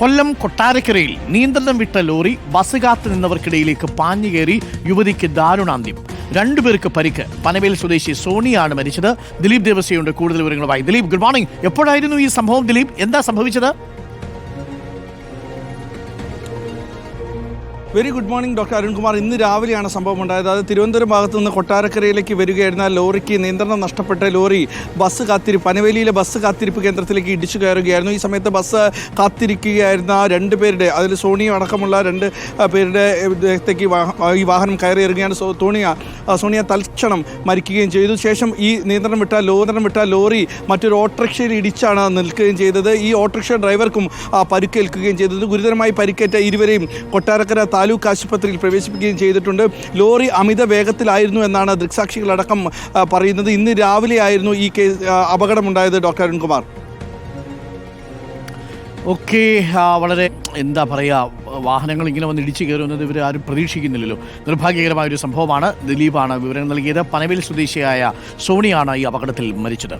കൊല്ലം കൊട്ടാരക്കരയിൽ നിയന്ത്രണം വിട്ട ലോറി ബസ് കാത്തു നിന്നവർക്കിടയിലേക്ക് പാഞ്ഞു കയറി യുവതിക്ക് ദാരുണാന്ത്യം. രണ്ടുപേർക്ക് പരിക്ക്. പനവേൽ സ്വദേശി സോണിയാണ് മരിച്ചത്. ദിലീപ് ദേവസ്വയുണ്ട് കൂടുതൽ വിവരങ്ങളുമായി. ദിലീപ് ഗുഡ് മോർണിംഗ് എപ്പോഴായിരുന്നു ഈ സംഭവം? ദിലീപ് എന്താ സംഭവിച്ചത്? Very good morning doctor Arunkumar. ഇന്ന് രാവിലെയാണ് സംഭവം ഉണ്ടായത്. അത് തിരുവനന്തപുരം ഭാഗത്ത് നിന്ന് കൊട്ടാരക്കരയിലേക്ക് വരികയായിരുന്ന ലോറിക്ക് നിയന്ത്രണം നഷ്ടപ്പെട്ട ലോറി ബസ് കാത്തിരിപ്പ് പനവേലിയിലെ ബസ് കാത്തിരിപ്പ് കേന്ദ്രത്തിലേക്ക് ഇടിച്ചു കയറുകയായിരുന്നു. ഈ സമയത്ത് ബസ് കാത്തിരിക്കുകയായിരുന്ന രണ്ട് പേരുടെ അതിൽ സോണിയ അടക്കമുള്ള രണ്ട് പേരുടെ ദേഹത്തേക്ക് ഈ വാഹനം കയറി ഇറങ്ങുകയാണ് സോ സോണിയ സോണിയ തൽക്ഷണം മരിക്കുകയും ചെയ്തു. ശേഷം ഈ നിയന്ത്രണം വിട്ട ലോന്ത്രണം വിട്ട ലോറി മറ്റൊരു ഓട്ടോറിക്ഷയിൽ ഇടിച്ചാണ് നിൽക്കുകയും ചെയ്തത്. ഈ ഓട്ടോറിക്ഷ ഡ്രൈവർക്കും പരിക്കേൽക്കുകയും ചെയ്തത് ഗുരുതരമായി പരിക്കേറ്റ ഇരുവരെയും കൊട്ടാരക്കര താലൂക്ക് ആശുപത്രിയിൽ പ്രവേശിപ്പിക്കുകയും ചെയ്തിട്ടുണ്ട്. ലോറി അമിത വേഗത്തിലായിരുന്നു എന്നാണ് ദൃക്സാക്ഷികളടക്കം പറയുന്നത്. ഇന്ന് രാവിലെയായിരുന്നു ഈ കേസ് അപകടമുണ്ടായത് ഡോക്ടർ അരുൺകുമാർ. ഒക്കെ വളരെ എന്താ പറയുക വാഹനങ്ങൾ ഇങ്ങനെ വന്ന് ഇടിച്ചു കയറുന്നത് ഇവർ ആരും പ്രതീക്ഷിക്കുന്നില്ലല്ലോ. നിർഭാഗ്യകരമായ ഒരു സംഭവമാണ്. ദിലീപാണ് വിവരം നൽകിയത്. പനവേൽ സ്വദേശിയായ സോണിയാണ് ഈ അപകടത്തിൽ മരിച്ചത്.